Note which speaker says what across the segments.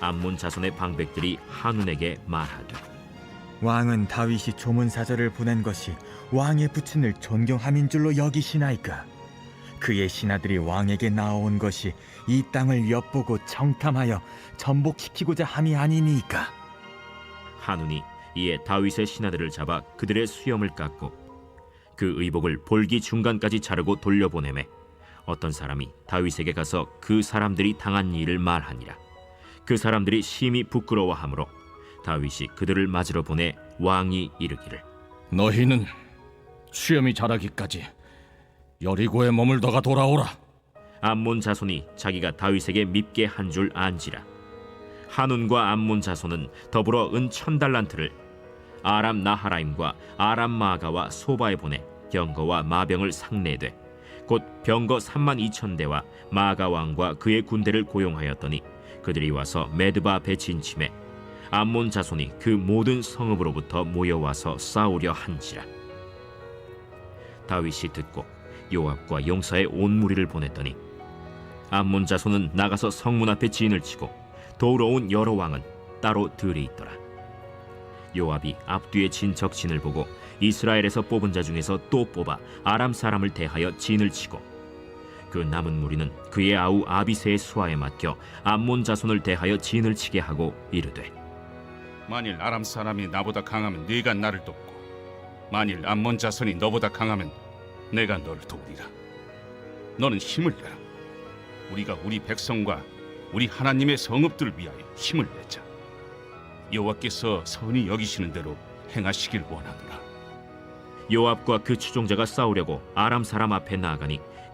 Speaker 1: 암몬 자손의 방백들이 한운에게 말하되
Speaker 2: 왕은 다윗이 조문 사절을 보낸 것이 왕의 부친을 존경함인 줄로 여기시나이까? 그의 신하들이 왕에게 나아온 것이 이 땅을 엿보고 청탐하여 전복시키고자 함이 아니니이까?
Speaker 1: 한운이 이에 다윗의 신하들을 잡아 그들의 수염을 깎고 그 의복을 볼기 중간까지 자르고 돌려보내매 어떤 사람이 다윗에게 가서 그 사람들이 당한 일을 말하니라 그 사람들이 심히 부끄러워하므로 다윗이 그들을 맞으러 보내 왕이 이르기를.
Speaker 3: 너희는 수염이 자라기까지 여리고에 머물다가 돌아오라.
Speaker 1: 암몬 자손이 자기가 다윗에게 밉게 한 줄 안지라. 한운과 암몬 자손은 더불어 은 천 달란트를 아람 나하라임과 아람 마가와 소바에 보내 병거와 마병을 상내되 곧 병거 3만 2천 대와 마가 왕과 그의 군대를 고용하였더니 그들이 와서 메드바 배친침에 암몬 자손이 그 모든 성읍으로부터 모여와서 싸우려 한지라 다윗이 듣고 요압과 용사의 온 무리를 보냈더니 암몬 자손은 나가서 성문 앞에 진을 치고 도우러 온 여러 왕은 따로 들이 있더라. 요압이 앞뒤에 진 적진을 보고 이스라엘에서 뽑은 자 중에서 또 뽑아 아람 사람을 대하여 진을 치고 그 남은 무리는 그의 아우 아비세의 수하에 맡겨 암몬 자손을 대하여 진을 치게 하고 이르되
Speaker 4: 만일 아람 사람이 나보다 강하면 네가 나를 돕고 만일 암몬 자손이 너보다 강하면 내가 너를 도우리라. 너는 힘을 내라. 우리가 우리 백성과 우리 하나님의 성읍들을 위하여 힘을 내자. 여호와께서 선히 여기시는 대로 행하시길 원하노라.
Speaker 1: 요압과 그 추종자가 싸우려고 아람 사람 앞에 나아가니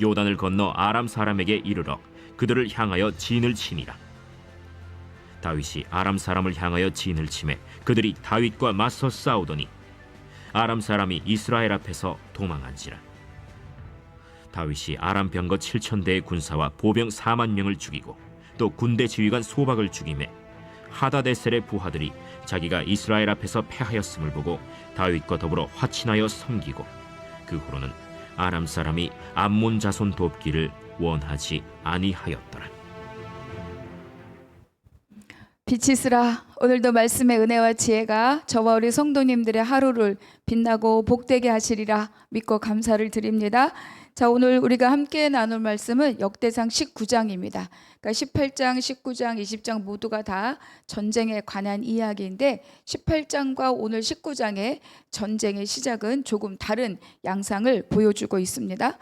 Speaker 1: 요단을 건너 아람 사람에게 이르러 그들을 향하여 진을 치니라. 다윗이 아람 사람을 향하여 진을 치매 그들이 다윗과 맞서 싸우더니 아람 사람이 이스라엘 앞에서 도망한지라. 다윗이 아람 병거 7천 대의 군사와 보병 4만 명을 죽이고 또 군대 지휘관 소박을 죽임에 하다데셀의 부하들이 자기가 이스라엘 앞에서 패하였음을 보고 다윗과 더불어 화친하여 섬기고 그 후로는 아람 사람이 암몬 자손 돕기를 원하지 아니하였더라.
Speaker 5: 빛이 있으라 오늘도 말씀의 은혜와 지혜가 저와 우리 성도님들의 하루를 빛나고 복되게 하시리라 믿고 감사를 드립니다. 자 오늘 우리가 함께 나눌 말씀은 역대상 19장입니다. 그러니까 18장, 19장, 20장 모두가 다 전쟁에 관한 이야기인데 18장과 오늘 19장의 전쟁의 시작은 조금 다른 양상을 보여주고 있습니다.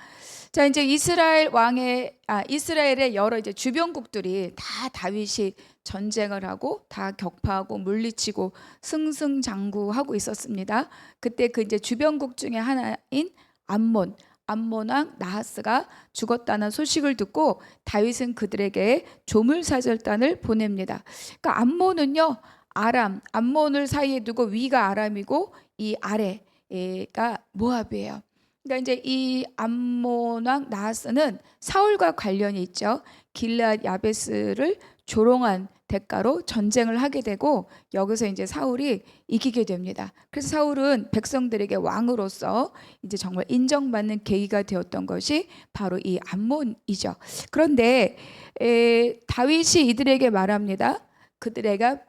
Speaker 5: 자 이제 이스라엘 왕의 아 이스라엘의 여러 이제 주변국들이 다 다윗이 전쟁을 하고 다 격파하고 물리치고 승승장구하고 있었습니다. 그때 그 이제 주변국 중에 하나인 암몬 암몬 왕 나하스가 죽었다는 소식을 듣고 다윗은 그들에게 조물사절단을 보냅니다. 그러니까 암몬은요 아람 암몬을 사이에 두고 위가 아람이고 이 아래가 모압이에요. 그러니까 이제 이 암몬 왕 나하스는 사울과 관련이 있죠. 길앗 야베스를 조롱한 대가로 전쟁을 하게 되고 여기서 이제 사울이 이기게 됩니다. 그래서 사울은 백성들에게 왕으로서 이제 정말 인정받는 계기가 되었던 것이 바로 이 암몬이죠. 그런데 에, 다윗이 이들에게 말합니다. 그들에게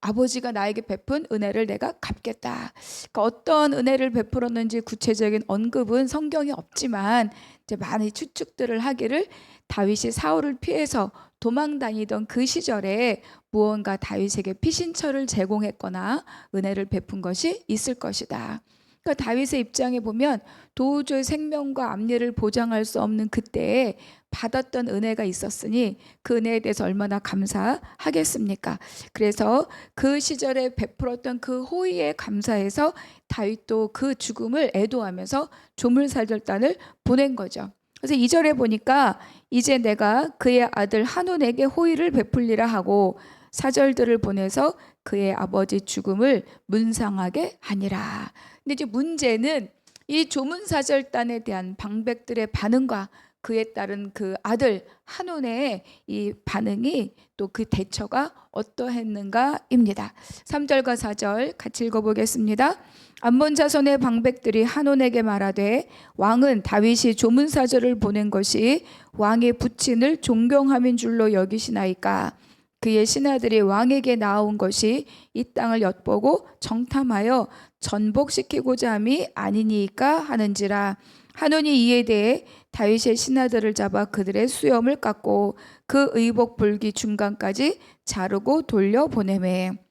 Speaker 5: 아버지가 나에게 베푼 은혜를 내가 갚겠다. 그러니까 어떤 은혜를 베풀었는지 구체적인 언급은 성경에 없지만 이제 많은 추측들을 하기를 다윗이 사울을 피해서 도망 다니던 그 시절에 무언가 다윗에게 피신처를 제공했거나 은혜를 베푼 것이 있을 것이다. 그러니까 다윗의 입장에 보면 도저히 생명과 앞니를 보장할 수 없는 그때에 받았던 은혜가 있었으니 그 은혜에 대해서 얼마나 감사하겠습니까? 그래서 그 시절에 베풀었던 그 호의에 감사해서 다윗도 그 죽음을 애도하면서 조물살절단을 보낸 거죠. 그래서 이절에 보니까 이제 내가 그의 아들 한온에게 호의를 베풀리라 하고 사절들을 보내서 그의 아버지 죽음을 문상하게 하니라. 근데 이제 문제는 이 조문사절단에 대한 방백들의 반응과 그에 따른 그 아들 한온의 이 반응이 또 그 대처가 어떠했는가입니다. 3절과 4절 같이 읽어보겠습니다. 암몬 자손의 방백들이 한온에게 말하되 왕은 다윗이 조문사절을 보낸 것이 왕의 부친을 존경함인 줄로 여기시나이까? 그의 신하들이 왕에게 나온 것이 이 땅을 엿보고 정탐하여 전복시키고자 함이 아니니까 하는지라. 한온이 이에 대해 다윗의 신하들을 잡아 그들의 수염을 깎고 그 의복 불기 중간까지 자르고 돌려 보내매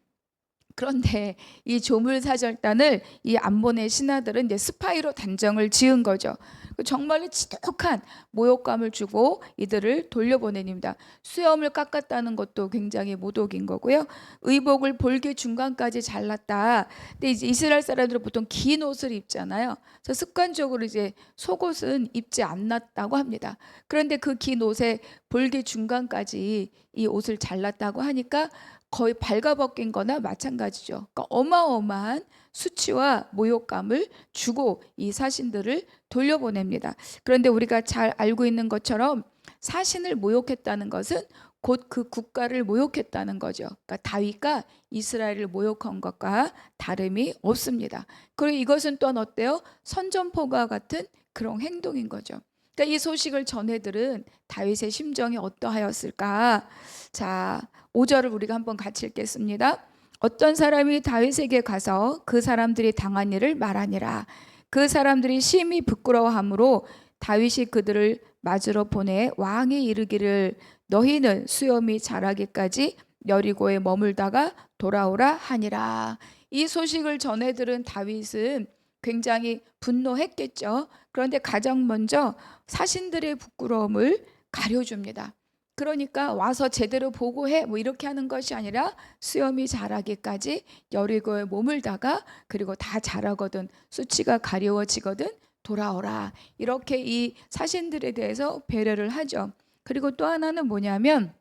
Speaker 5: 그런데 이 조물사절단을 이 암본의 신하들은 이제 스파이로 단정을 지은 거죠. 정말로 지독한 모욕감을 주고 이들을 돌려보냅니다. 수염을 깎았다는 것도 굉장히 모독인 거고요. 의복을 볼기 중간까지 잘랐다. 근데 이제 이스라엘 사람들은 보통 긴 옷을 입잖아요. 그래서 습관적으로 이제 속옷은 입지 않았다고 합니다. 그런데 그 긴 옷에 볼기 중간까지 이 옷을 잘랐다고 하니까 거의 발가벗긴 거나 마찬가지죠. 그러니까 어마어마한 수치와 모욕감을 주고 이 사신들을 돌려보냅니다. 그런데 우리가 잘 알고 있는 것처럼 사신을 모욕했다는 것은 곧 그 국가를 모욕했다는 거죠. 그러니까 다윗과 이스라엘을 모욕한 것과 다름이 없습니다. 그리고 이것은 또한 어때요? 선전포가 같은 그런 행동인 거죠. 그러니까 이 소식을 전해 들은 다윗의 심정이 어떠하였을까? 자, 5절을 우리가 한번 같이 읽겠습니다. 어떤 사람이 다윗에게 가서 그 사람들이 당한 일을 말하니라. 그 사람들이 심히 부끄러워하므로 다윗이 그들을 맞으러 보내 왕이 이르기를 너희는 수염이 자라기까지 여리고에 머물다가 돌아오라 하니라. 이 소식을 전해 들은 다윗은 굉장히 분노했겠죠. 그런데 가장 먼저 사신들의 부끄러움을 가려줍니다. 그러니까 와서 제대로 보고해 뭐 이렇게 하는 것이 아니라 수염이 자라기까지 여리고에 머물다가 그리고 다 자라거든 수치가 가려워지거든 돌아오라 이렇게 이 사신들에 대해서 배려를 하죠. 그리고 또 하나는 뭐냐면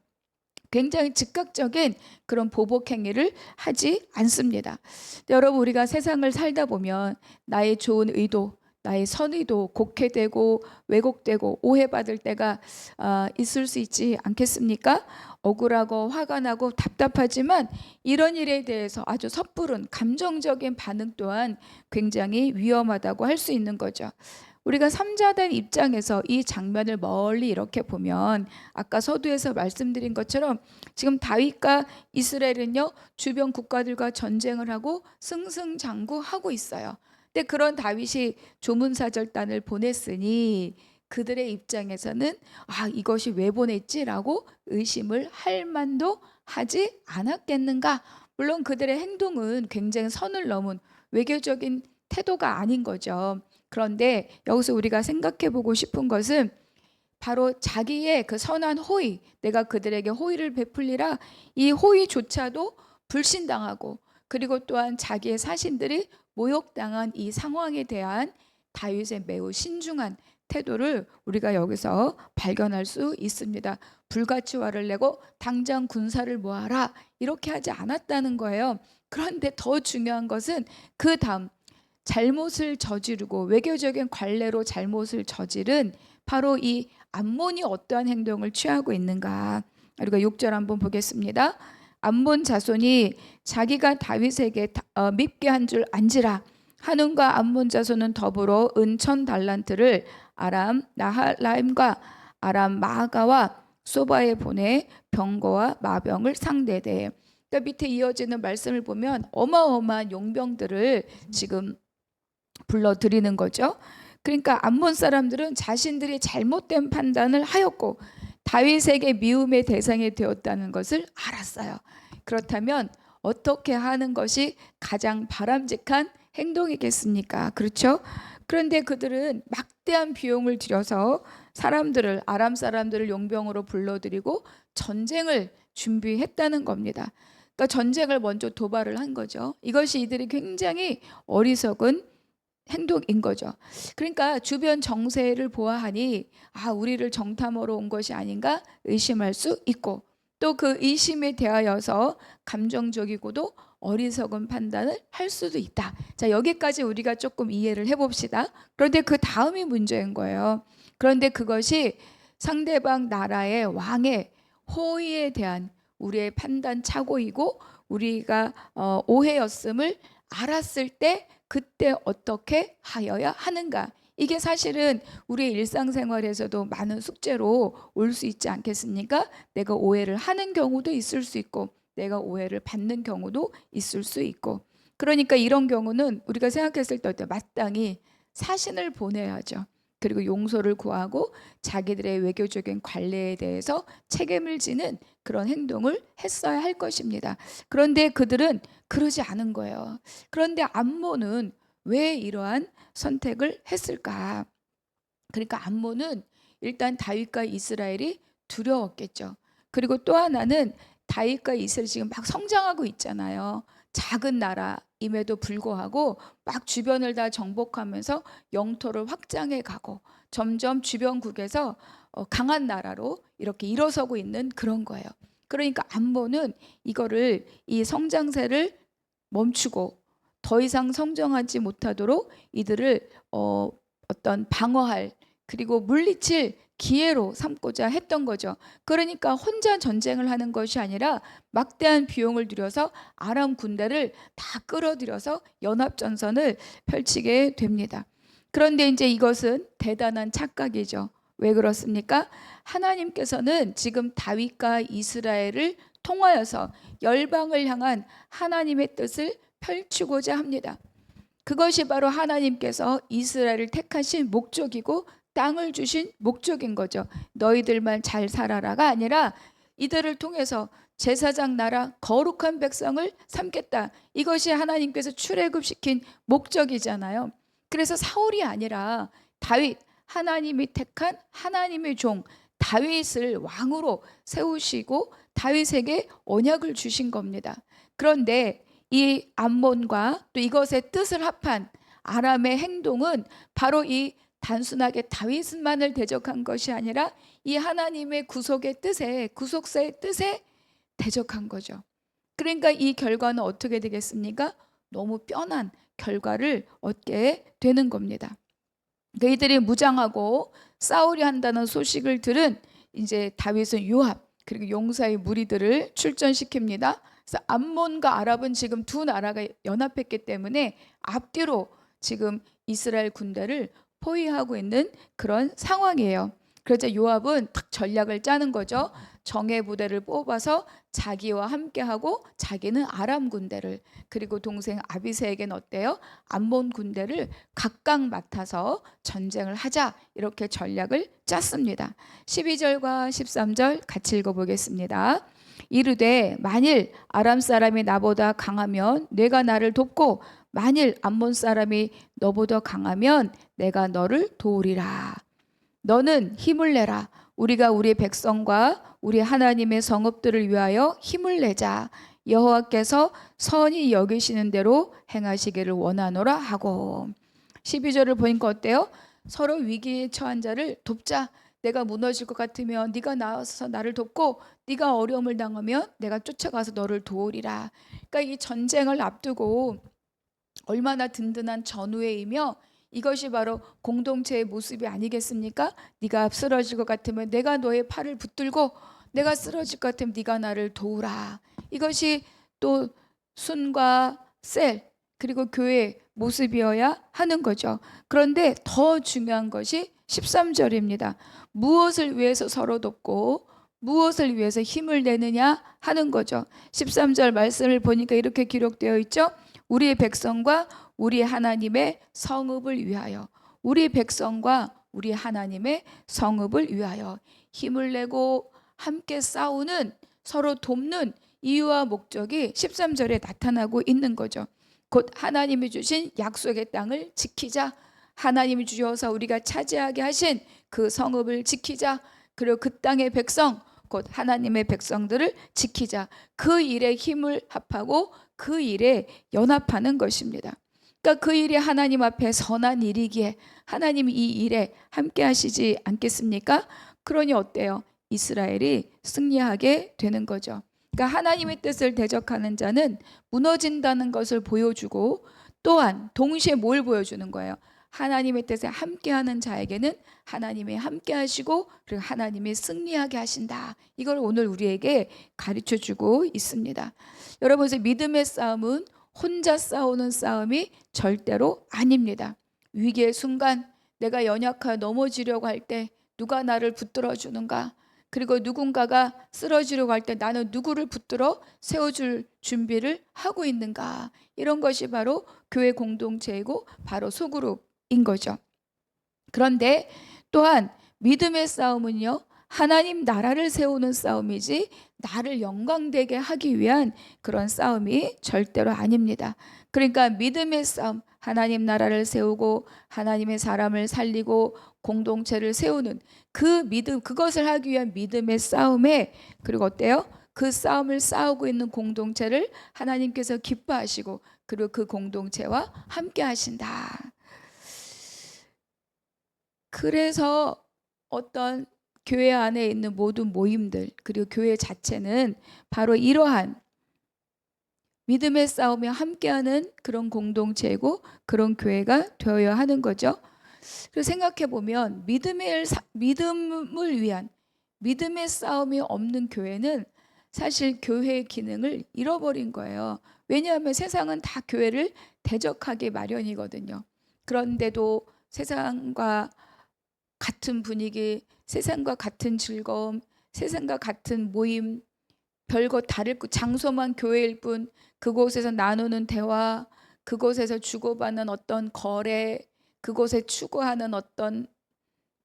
Speaker 5: 굉장히 즉각적인 그런 보복 행위를 하지 않습니다. 여러분 우리가 세상을 살다 보면 나의 좋은 의도 나의 선의도 곡해되고 왜곡되고 오해받을 때가 아, 있을 수 있지 않겠습니까? 억울하고 화가 나고 답답하지만 이런 일에 대해서 아주 섣부른 감정적인 반응 또한 굉장히 위험하다고 할 수 있는 거죠. 우리가 삼자된 입장에서 이 장면을 멀리 이렇게 보면 아까 서두에서 말씀드린 것처럼 지금 다윗과 이스라엘은요 주변 국가들과 전쟁을 하고 승승장구하고 있어요. 근데 그런 다윗이 조문사절단을 보냈으니 그들의 입장에서는 아 이것이 왜 보냈지라고 의심을 할 만도 하지 않았겠는가? 물론 그들의 행동은 굉장히 선을 넘은 외교적인 태도가 아닌 거죠. 그런데 여기서 우리가 생각해 보고 싶은 것은 바로 자기의 그 선한 호의, 내가 그들에게 호의를 베풀리라 이 호의조차도 불신당하고 그리고 또한 자기의 사신들이 모욕당한 이 상황에 대한 다윗의 매우 신중한 태도를 우리가 여기서 발견할 수 있습니다. 불같이 화를 내고 당장 군사를 모아라 이렇게 하지 않았다는 거예요. 그런데 더 중요한 것은 그 다음 잘못을 저지르고 외교적인 관례로 잘못을 저지른 바로 이 암몬이 어떠한 행동을 취하고 있는가. 우리가 6절 한번 보겠습니다. 암몬 자손이 자기가 다윗에게 다- 어, 밉게 한 줄 안지라 한운과 암몬 자손은 더불어 은천 달란트를 아람 나할라임과 아람 마가와 소바에 보내 병거와 마병을 상대대. 그러니까 밑에 이어지는 말씀을 보면 어마어마한 용병들을 지금 불러 드리는 거죠. 그러니까 암몬 사람들은 자신들이 잘못된 판단을 하였고 다윗에게 미움의 대상이 되었다는 것을 알았어요. 그렇다면 어떻게 하는 것이 가장 바람직한 행동이겠습니까? 그렇죠? 그런데 그들은 막대한 비용을 들여서 사람들을 아람 사람들을 용병으로 불러들이고 전쟁을 준비했다는 겁니다. 그러니까 전쟁을 먼저 도발을 한 거죠. 이것이 이들이 굉장히 어리석은 행동인 거죠. 그러니까 주변 정세를 보아하니 아 우리를 정탐하러 온 것이 아닌가 의심할 수 있고 또 그 의심에 대하여서 감정적이고도 어리석은 판단을 할 수도 있다. 자 여기까지 우리가 조금 이해를 해봅시다. 그런데 그 다음이 문제인 거예요. 그런데 그것이 상대방 나라의 왕의 호의에 대한 우리의 판단 착오이고 우리가 어, 오해였음을 알았을 때 그때 어떻게 하여야 하는가? 이게 사실은 우리의 일상생활에서도 많은 숙제로 올 수 있지 않겠습니까? 내가 오해를 하는 경우도 있을 수 있고 내가 오해를 받는 경우도 있을 수 있고 그러니까 이런 경우는 우리가 생각했을 때? 마땅히 사신을 보내야죠. 그리고 용서를 구하고 자기들의 외교적인 관례에 대해서 책임을 지는 그런 행동을 했어야 할 것입니다. 그런데 그들은 그러지 않은 거예요. 그런데 암모는 왜 이러한 선택을 했을까? 그러니까 암모는 일단 다윗과 이스라엘이 두려웠겠죠. 그리고 또 하나는 다윗과 이스라엘이 지금 막 성장하고 있잖아요. 작은 나라임에도 불구하고 막 주변을 다 정복하면서 영토를 확장해 가고 점점 주변국에서 어, 강한 나라로 이렇게 일어서고 있는 그런 거예요. 그러니까 안보는 이거를 이 성장세를 멈추고 더 이상 성장하지 못하도록 이들을 어, 어떤 방어할 그리고 물리칠 기회로 삼고자 했던 거죠. 그러니까 혼자 전쟁을 하는 것이 아니라 막대한 비용을 들여서 아람 군대를 다 끌어들여서 연합 전선을 펼치게 됩니다. 그런데 이제 이것은 대단한 착각이죠. 왜 그렇습니까? 하나님께서는 지금 다윗과 이스라엘을 통하여서 열방을 향한 하나님의 뜻을 펼치고자 합니다. 그것이 바로 하나님께서 이스라엘을 택하신 목적이고 땅을 주신 목적인 거죠. 너희들만 잘 살아라가 아니라 이들을 통해서 제사장 나라 거룩한 백성을 삼겠다. 이것이 하나님께서 출애굽시킨 목적이잖아요. 그래서 사울이 아니라 다윗 하나님이 택한 하나님의 종 다윗을 왕으로 세우시고 다윗에게 언약을 주신 겁니다. 그런데 이 암몬과 또 이것의 뜻을 합한 아람의 행동은 바로 이 단순하게 다윗만을 대적한 것이 아니라 이 하나님의 구속의 뜻에 구속사의 뜻에 대적한 거죠. 그러니까 이 결과는 어떻게 되겠습니까? 너무 뻔한 결과를 얻게 되는 겁니다. 그이들이 무장하고 싸우려 한다는 소식을 들은 이제 다윗은 요압 그리고 용사의 무리들을 출전시킵니다. 그래서 암몬과 아랍은 지금 두 나라가 연합했기 때문에 앞뒤로 지금 이스라엘 군대를 포위하고 있는 그런 상황이에요. 그러자 요압은 탁 전략을 짜는 거죠. 정예 부대를 뽑아서 자기와 함께하고 자기는 아람 군대를 그리고 동생 아비세에게는 어때요? 암몬 군대를 각각 맡아서 전쟁을 하자 이렇게 전략을 짰습니다. 12절과 13절 같이 읽어보겠습니다. 이르되 만일 아람 사람이 나보다 강하면 내가 나를 돕고 만일 암몬 사람이 너보다 강하면 내가 너를 도우리라. 너는 힘을 내라. 우리가 우리 백성과 우리 하나님의 성읍들을 위하여 힘을 내자. 여호와께서 선히 여기시는 대로 행하시기를 원하노라 하고 12절을 보니까 어때요? 서로 위기에 처한 자를 돕자. 내가 무너질 것 같으면 네가 나와서 나를 돕고 네가 어려움을 당하면 내가 쫓아가서 너를 도우리라. 그러니까 이 전쟁을 앞두고 얼마나 든든한 전우회이며 이것이 바로 공동체의 모습이 아니겠습니까? 네가 쓰러질 것 같으면 내가 너의 팔을 붙들고 내가 쓰러질 것 같으면 네가 나를 도우라. 이것이 또 순과 셀 그리고 교회의 모습이어야 하는 거죠. 그런데 더 중요한 것이 13절입니다. 무엇을 위해서 서로 돕고 무엇을 위해서 힘을 내느냐 하는 거죠. 13절 말씀을 보니까 이렇게 기록되어 있죠. 우리의 백성과 우리 하나님의 성읍을 위하여 우리 백성과 우리 하나님의 성읍을 위하여 힘을 내고 함께 싸우는 서로 돕는 이유와 목적이 13절에 나타나고 있는 거죠. 곧 하나님이 주신 약속의 땅을 지키자. 하나님이 주셔서 우리가 차지하게 하신 그 성읍을 지키자. 그리고 그 땅의 백성, 곧 하나님의 백성들을 지키자. 그 일에 힘을 합하고 그 일에 연합하는 것입니다. 그러니까 그 일이 하나님 앞에 선한 일이기에 하나님이 이 일에 함께 하시지 않겠습니까? 그러니 어때요? 이스라엘이 승리하게 되는 거죠. 그러니까 하나님의 뜻을 대적하는 자는 무너진다는 것을 보여주고 또한 동시에 뭘 보여주는 거예요? 하나님의 뜻에 함께하는 자에게는 하나님이 함께하시고 그리고 하나님이 승리하게 하신다. 이걸 오늘 우리에게 가르쳐 주고 있습니다. 여러분, 믿음의 싸움은 혼자 싸우는 싸움이 절대로 아닙니다. 위기의 순간 내가 연약하여 넘어지려고 할 때 누가 나를 붙들어 주는가? 그리고 누군가가 쓰러지려고 할 때 나는 누구를 붙들어 세워줄 준비를 하고 있는가? 이런 것이 바로 교회 공동체이고 바로 소그룹 인 거죠. 그런데 또한 믿음의 싸움은요, 하나님 나라를 세우는 싸움이지 나를 영광되게 하기 위한 그런 싸움이 절대로 아닙니다. 그러니까 믿음의 싸움, 하나님 나라를 세우고 하나님의 사람을 살리고 공동체를 세우는 그 믿음, 그것을 하기 위한 믿음의 싸움에 그리고 어때요? 그 싸움을 싸우고 있는 공동체를 하나님께서 기뻐하시고 그리고 그 공동체와 함께 하신다. 그래서 어떤 교회 안에 있는 모든 모임들 그리고 교회 자체는 바로 이러한 믿음의 싸움에 함께하는 그런 공동체고 그런 교회가 되어야 하는 거죠. 그래서 생각해 보면 믿음의 사- 믿음을 위한 믿음의 싸움이 없는 교회는 사실 교회의 기능을 잃어버린 거예요. 왜냐하면 세상은 다 교회를 대적하기 마련이거든요. 그런데도 세상과 같은 분위기, 세상과 같은 즐거움, 세상과 같은 모임, 별거 다를 거- 장소만 교회일 뿐 그곳에서 나누는 대화, 그곳에서 주고받는 어떤 거래, 그곳에 추구하는 어떤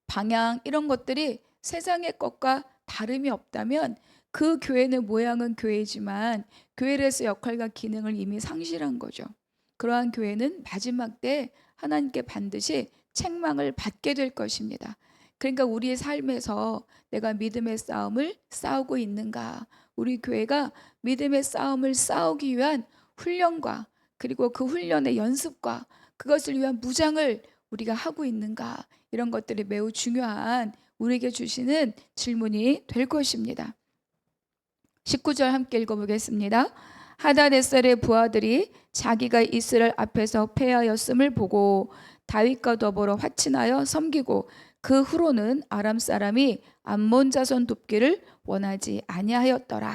Speaker 5: 방향 이런 것들이 세상의 것과 다름이 없다면 그 교회는 모양은 교회지만 교회에서 역할과 기능을 이미 상실한 거죠. 그러한 교회는 마지막 때 하나님께 반드시 책망을 받게 될 것입니다. 그러니까 우리의 삶에서 내가 믿음의 싸움을 싸우고 있는가? 우리 교회가 믿음의 싸움을 싸우기 위한 훈련과 그리고 그 훈련의 연습과 그것을 위한 무장을 우리가 하고 있는가? 이런 것들이 매우 중요한 우리에게 주시는 질문이 될 것입니다. 19절 함께 읽어보겠습니다. 하다네셀의 부하들이 자기가 이스라엘 앞에서 패하였음을 보고 다윗과 더불어 화친하여 섬기고 그 후로는 아람 사람이 암몬 자손 돕기를 원하지 아니하였더라.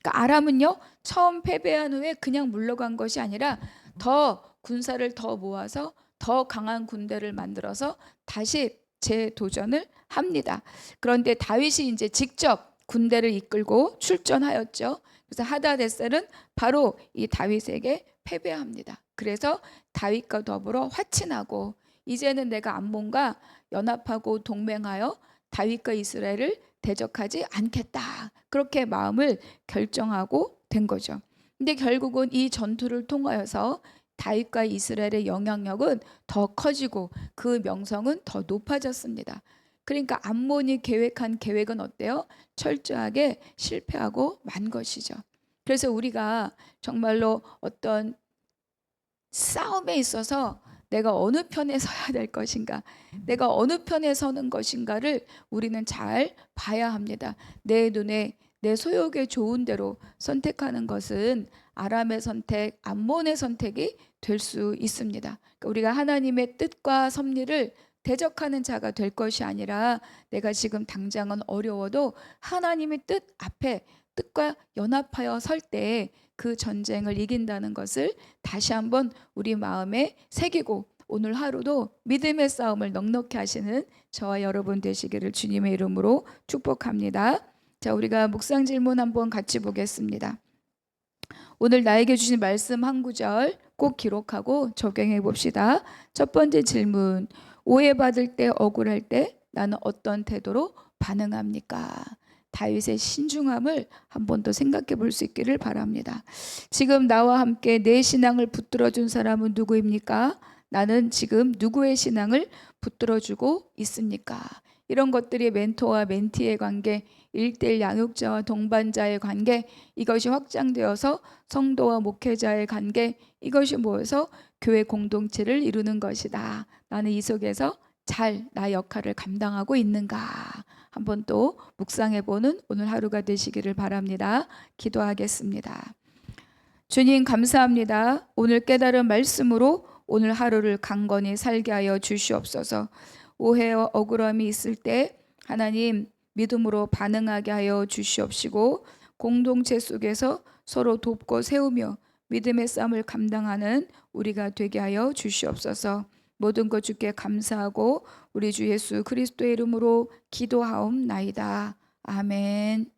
Speaker 5: 그러니까 아람은요 처음 패배한 후에 그냥 물러간 것이 아니라 더 군사를 더 모아서 더 강한 군대를 만들어서 다시 재도전을 합니다. 그런데 다윗이 이제 직접 군대를 이끌고 출전하였죠. 그래서 하다데셀은 바로 이 다윗에게 패배합니다. 그래서 다윗과 더불어 화친하고 이제는 내가 암몬과 연합하고 동맹하여 다윗과 이스라엘을 대적하지 않겠다. 그렇게 마음을 결정하고 된 거죠. 근데 결국은 이 전투를 통하여서 다윗과 이스라엘의 영향력은 더 커지고 그 명성은 더 높아졌습니다. 그러니까 암몬이 계획한 계획은 어때요? 철저하게 실패하고 만 것이죠. 그래서 우리가 정말로 어떤 싸움에 있어서 내가 어느 편에 서야 될 것인가, 내가 어느 편에 서는 것인가를 우리는 잘 봐야 합니다. 내 눈에 내 소욕에 좋은 대로 선택하는 것은 아람의 선택, 암몬의 선택이 될 수 있습니다. 그러니까 우리가 하나님의 뜻과 섭리를 대적하는 자가 될 것이 아니라 내가 지금 당장은 어려워도 하나님의 뜻 앞에 뜻과 연합하여 설 때 그 전쟁을 이긴다는 것을 다시 한번 우리 마음에 새기고 오늘 하루도 믿음의 싸움을 넉넉히 하시는 저와 여러분 되시기를 주님의 이름으로 축복합니다. 자, 우리가 묵상 질문 한번 같이 보겠습니다. 오늘 나에게 주신 말씀 한 구절 꼭 기록하고 적용해 봅시다. 첫 번째 질문. 오해받을 때 억울할 때 나는 어떤 태도로 반응합니까? 다윗의 신중함을 한 번 더 생각해 볼 수 있기를 바랍니다. 지금 나와 함께 내 신앙을 붙들어 준 사람은 누구입니까? 나는 지금 누구의 신앙을 붙들어 주고 있습니까? 이런 것들이 멘토와 멘티의 관계, 일대일 양육자와 동반자의 관계, 이것이 확장되어서 성도와 목회자의 관계, 이것이 모여서 교회 공동체를 이루는 것이다. 나는 이 속에서 잘 나 역할을 감당하고 있는가? 한번 또 묵상해 보는 오늘 하루가 되시기를 바랍니다. 기도하겠습니다. 주님 감사합니다. 오늘 깨달은 말씀으로 오늘 하루를 강건히 살게 하여 주시옵소서. 오해와 억울함이 있을 때 하나님 믿음으로 반응하게 하여 주시옵시고 공동체 속에서 서로 돕고 세우며 믿음의 싸움을 감당하는 우리가 되게 하여 주시옵소서. 모든 것 주께 감사하고 우리 주 예수 그리스도의 이름으로 기도하옵나이다. 아멘.